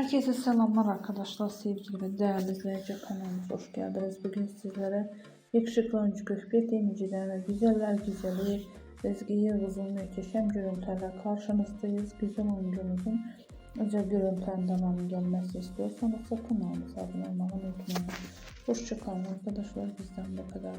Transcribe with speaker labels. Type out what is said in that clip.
Speaker 1: Herkese selamlar arkadaşlar, sevgili ve değerli izleyici kanalımıza hoş geldiniz. Bugün sizlere yakışıklı oyuncu Gökbet Demirci'den ve güzeller güzeli Ezgi Yıldız'ın muhteşem görüntülerle karşınızdayız. Güzel oyuncumuzun özel görüntülerin devamı gelmesi istiyorsanız kanalımıza abone olmayı unutmayın. Hoşçakalın arkadaşlar, bizden bu kadar.